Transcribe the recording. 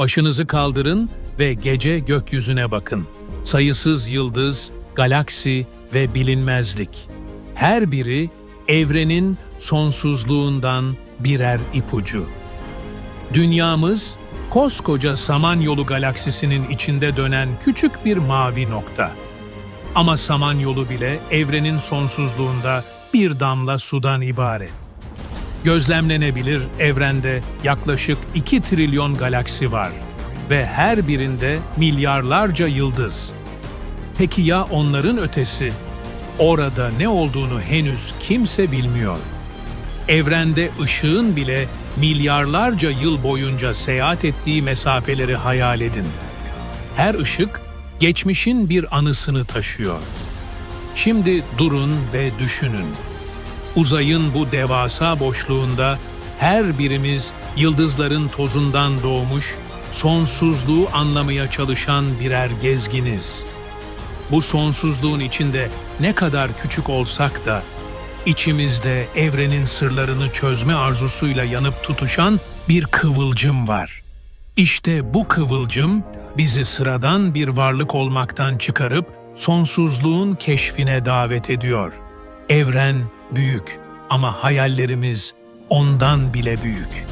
Başınızı kaldırın ve gece gökyüzüne bakın. Sayısız yıldız, galaksi ve bilinmezlik. Her biri evrenin sonsuzluğundan birer ipucu. Dünyamız, koskoca Samanyolu galaksisinin içinde dönen küçük bir mavi nokta. Ama Samanyolu bile evrenin sonsuzluğunda bir damla sudan ibaret. Gözlemlenebilir evrende yaklaşık 2 trilyon galaksi var ve her birinde milyarlarca yıldız. Peki ya onların ötesi? Orada ne olduğunu henüz kimse bilmiyor. Evrende ışığın bile milyarlarca yıl boyunca seyahat ettiği mesafeleri hayal edin. Her ışık geçmişin bir anısını taşıyor. Şimdi durun ve düşünün. Uzayın bu devasa boşluğunda her birimiz yıldızların tozundan doğmuş, sonsuzluğu anlamaya çalışan birer gezginiz. Bu sonsuzluğun içinde ne kadar küçük olsak da içimizde evrenin sırlarını çözme arzusuyla yanıp tutuşan bir kıvılcım var. İşte bu kıvılcım bizi sıradan bir varlık olmaktan çıkarıp sonsuzluğun keşfine davet ediyor. Evren büyük ama hayallerimiz ondan bile büyük.